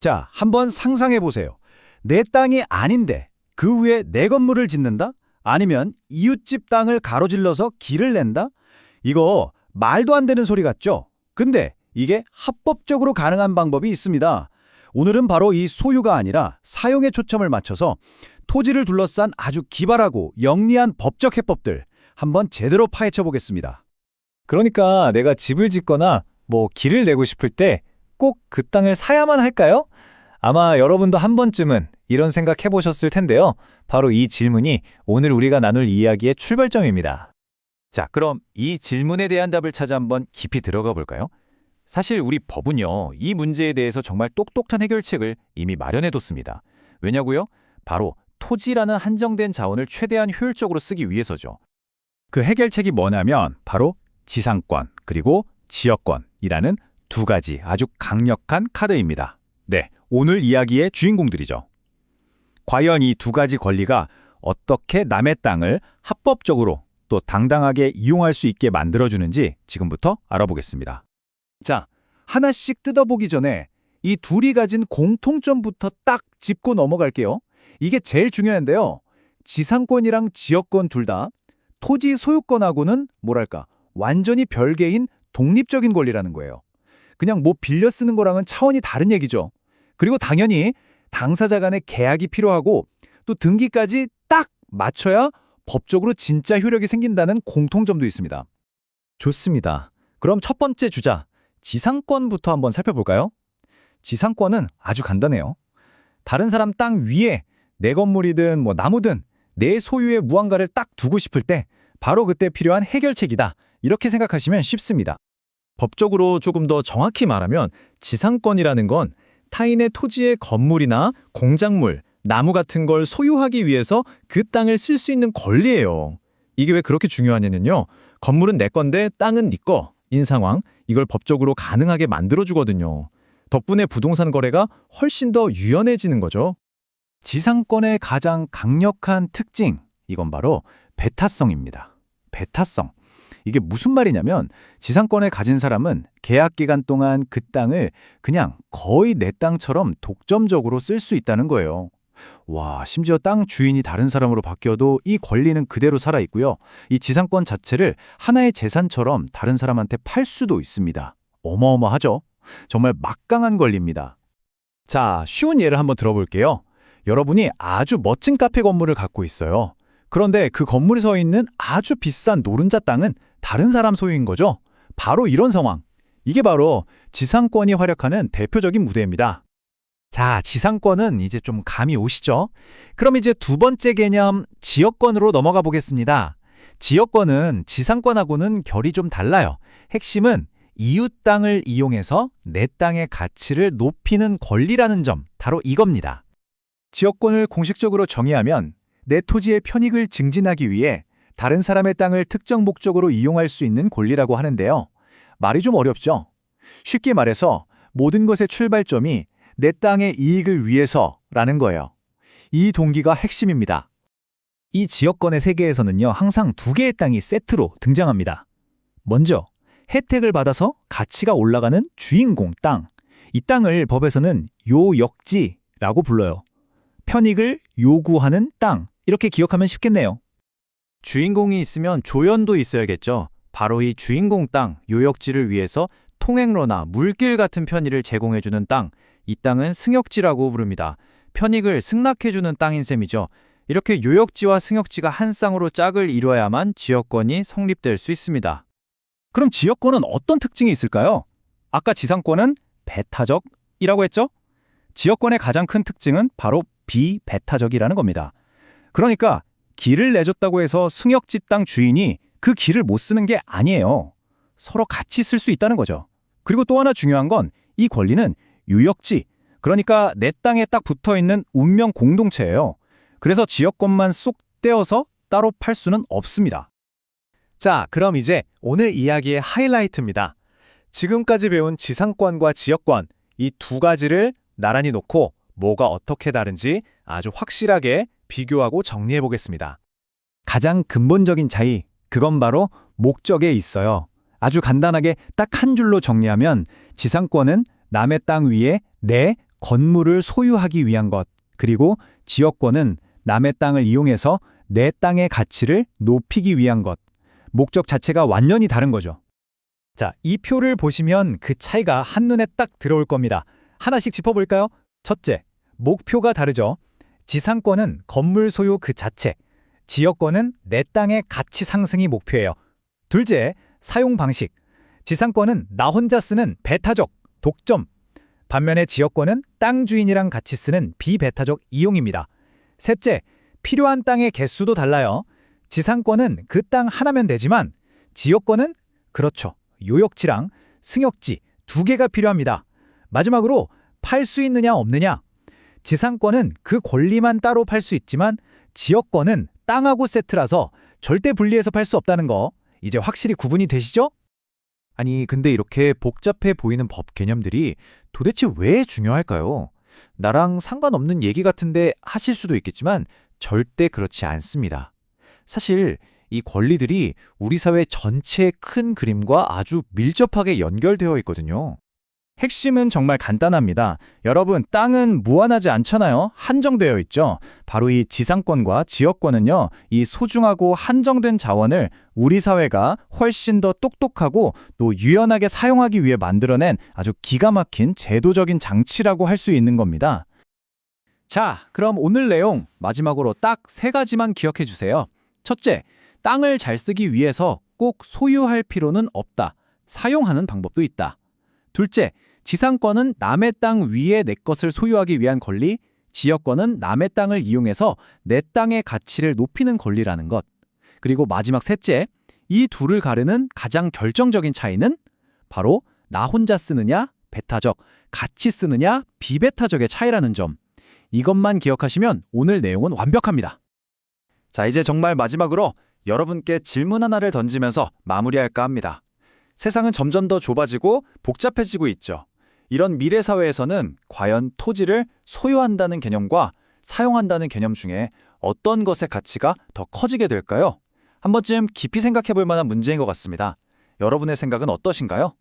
자, 한번 상상해 보세요. 내 땅이 아닌데 그 위에 내 건물을 짓는다? 아니면 이웃집 땅을 가로질러서 길을 낸다? 이거 말도 안 되는 소리 같죠? 근데 이게 합법적으로 가능한 방법이 있습니다. 오늘은 바로 이 소유가 아니라 사용에 초점을 맞춰서 토지를 둘러싼 아주 기발하고 영리한 법적 해법들 한번 제대로 파헤쳐 보겠습니다. 그러니까 내가 집을 짓거나 뭐 길을 내고 싶을 때 꼭 그 땅을 사야만 할까요? 아마 여러분도 한 번쯤은 이런 생각 해보셨을 텐데요. 바로 이 질문이 오늘 우리가 나눌 이야기의 출발점입니다. 자, 그럼 이 질문에 대한 답을 찾아 한번 깊이 들어가 볼까요? 사실 우리 법은요, 이 문제에 대해서 정말 똑똑한 해결책을 이미 마련해뒀습니다. 왜냐고요? 바로 토지라는 한정된 자원을 최대한 효율적으로 쓰기 위해서죠. 그 해결책이 뭐냐면 바로 지상권 그리고 지역권이라는 두 가지 아주 강력한 카드입니다. 네, 오늘 이야기의 주인공들이죠. 과연 이 두 가지 권리가 어떻게 남의 땅을 합법적으로 또 당당하게 이용할 수 있게 만들어주는지 지금부터 알아보겠습니다. 자, 하나씩 뜯어보기 전에 이 둘이 가진 공통점부터 딱 짚고 넘어갈게요. 이게 제일 중요한데요. 지상권이랑 지역권 둘 다 토지 소유권하고는 뭐랄까 완전히 별개인 독립적인 권리라는 거예요. 그냥 뭐 빌려 쓰는 거랑은 차원이 다른 얘기죠. 그리고 당연히 당사자 간의 계약이 필요하고 또 등기까지 딱 맞춰야 법적으로 진짜 효력이 생긴다는 공통점도 있습니다. 좋습니다. 그럼 첫 번째 주자, 지상권부터 한번 살펴볼까요? 지상권은 아주 간단해요. 다른 사람 땅 위에 내 건물이든 뭐 나무든 내 소유의 무언가를 딱 두고 싶을 때 바로 그때 필요한 해결책이다. 이렇게 생각하시면 쉽습니다. 법적으로 조금 더 정확히 말하면 지상권이라는 건 타인의 토지의 건물이나 공작물, 나무 같은 걸 소유하기 위해서 그 땅을 쓸 수 있는 권리예요. 이게 왜 그렇게 중요하냐면요. 건물은 내 건데 땅은 네 거. 인 상황, 이걸 법적으로 가능하게 만들어주거든요. 덕분에 부동산 거래가 훨씬 더 유연해지는 거죠. 지상권의 가장 강력한 특징, 이건 바로 배타성입니다. 배타성. 이게 무슨 말이냐면 지상권을 가진 사람은 계약 기간 동안 그 땅을 그냥 거의 내 땅처럼 독점적으로 쓸 수 있다는 거예요. 와, 심지어 땅 주인이 다른 사람으로 바뀌어도 이 권리는 그대로 살아 있고요. 이 지상권 자체를 하나의 재산처럼 다른 사람한테 팔 수도 있습니다. 어마어마하죠? 정말 막강한 권리입니다. 자, 쉬운 예를 한번 들어볼게요. 여러분이 아주 멋진 카페 건물을 갖고 있어요. 그런데 그 건물에 서 있는 아주 비싼 노른자 땅은 다른 사람 소유인 거죠. 바로 이런 상황. 이게 바로 지상권이 활약하는 대표적인 무대입니다. 자, 지상권은 이제 좀 감이 오시죠? 그럼 이제 두 번째 개념 지역권으로 넘어가 보겠습니다. 지역권은 지상권하고는 결이 좀 달라요. 핵심은 이웃 땅을 이용해서 내 땅의 가치를 높이는 권리라는 점, 바로 이겁니다. 지역권을 공식적으로 정의하면 내 토지의 편익을 증진하기 위해 다른 사람의 땅을 특정 목적으로 이용할 수 있는 권리라고 하는데요. 말이 좀 어렵죠? 쉽게 말해서 모든 것의 출발점이 내 땅의 이익을 위해서라는 거예요. 이 동기가 핵심입니다. 이 지역권의 세계에서는요, 항상 두 개의 땅이 세트로 등장합니다. 먼저, 혜택을 받아서 가치가 올라가는 주인공 땅. 이 땅을 법에서는 요역지라고 불러요. 편익을 요구하는 땅. 이렇게 기억하면 쉽겠네요. 주인공이 있으면 조연도 있어야겠죠. 바로 이 주인공 땅, 요역지를 위해서 통행로나 물길 같은 편의를 제공해주는 땅, 이 땅은 승역지라고 부릅니다. 편익을 승낙해주는 땅인 셈이죠. 이렇게 요역지와 승역지가 한 쌍으로 짝을 이뤄야만 지역권이 성립될 수 있습니다. 그럼 지역권은 어떤 특징이 있을까요? 아까 지상권은 배타적이라고 했죠? 지역권의 가장 큰 특징은 바로 비배타적이라는 겁니다. 그러니까 길을 내줬다고 해서 승역지 땅 주인이 그 길을 못 쓰는 게 아니에요. 서로 같이 쓸 수 있다는 거죠. 그리고 또 하나 중요한 건 이 권리는 유역지, 그러니까 내 땅에 딱 붙어 있는 운명 공동체예요. 그래서 지역권만 쏙 떼어서 따로 팔 수는 없습니다. 자, 그럼 이제 오늘 이야기의 하이라이트입니다. 지금까지 배운 지상권과 지역권, 이 두 가지를 나란히 놓고 뭐가 어떻게 다른지 아주 확실하게 비교하고 정리해 보겠습니다. 가장 근본적인 차이, 그건 바로 목적에 있어요. 아주 간단하게 딱 한 줄로 정리하면 지상권은 남의 땅 위에 내 건물을 소유하기 위한 것, 그리고 지역권은 남의 땅을 이용해서 내 땅의 가치를 높이기 위한 것. 목적 자체가 완전히 다른 거죠. 자, 이 표를 보시면 그 차이가 한눈에 딱 들어올 겁니다. 하나씩 짚어볼까요? 첫째, 목표가 다르죠. 지상권은 건물 소유 그 자체, 지역권은 내 땅의 가치 상승이 목표예요. 둘째, 사용 방식. 지상권은 나 혼자 쓰는 배타적, 독점. 반면에 지역권은 땅 주인이랑 같이 쓰는 비배타적 이용입니다. 셋째, 필요한 땅의 개수도 달라요. 지상권은 그 땅 하나면 되지만 지역권은 그렇죠. 요역지랑 승역지 두 개가 필요합니다. 마지막으로 팔 수 있느냐 없느냐. 지상권은 그 권리만 따로 팔 수 있지만 지역권은 땅하고 세트라서 절대 분리해서 팔 수 없다는 거 이제 확실히 구분이 되시죠? 아니, 근데 이렇게 복잡해 보이는 법 개념들이 도대체 왜 중요할까요? 나랑 상관없는 얘기 같은데 하실 수도 있겠지만 절대 그렇지 않습니다. 사실 이 권리들이 우리 사회 전체의 큰 그림과 아주 밀접하게 연결되어 있거든요. 핵심은 정말 간단합니다. 여러분, 땅은 무한하지 않잖아요. 한정되어 있죠. 바로 이 지상권과 지역권은요, 이 소중하고 한정된 자원을 우리 사회가 훨씬 더 똑똑하고 또 유연하게 사용하기 위해 만들어낸 아주 기가 막힌 제도적인 장치라고 할 수 있는 겁니다. 자, 그럼 오늘 내용 마지막으로 딱 세 가지만 기억해 주세요. 첫째, 땅을 잘 쓰기 위해서 꼭 소유할 필요는 없다. 사용하는 방법도 있다. 둘째, 지상권은 남의 땅 위에 내 것을 소유하기 위한 권리, 지역권은 남의 땅을 이용해서 내 땅의 가치를 높이는 권리라는 것. 그리고 마지막 셋째, 이 둘을 가르는 가장 결정적인 차이는 바로 나 혼자 쓰느냐, 배타적, 같이 쓰느냐, 비배타적의 차이라는 점. 이것만 기억하시면 오늘 내용은 완벽합니다. 자, 이제 정말 마지막으로 여러분께 질문 하나를 던지면서 마무리할까 합니다. 세상은 점점 더 좁아지고 복잡해지고 있죠. 이런 미래 사회에서는 과연 토지를 소유한다는 개념과 사용한다는 개념 중에 어떤 것의 가치가 더 커지게 될까요? 한 번쯤 깊이 생각해 볼 만한 문제인 것 같습니다. 여러분의 생각은 어떠신가요?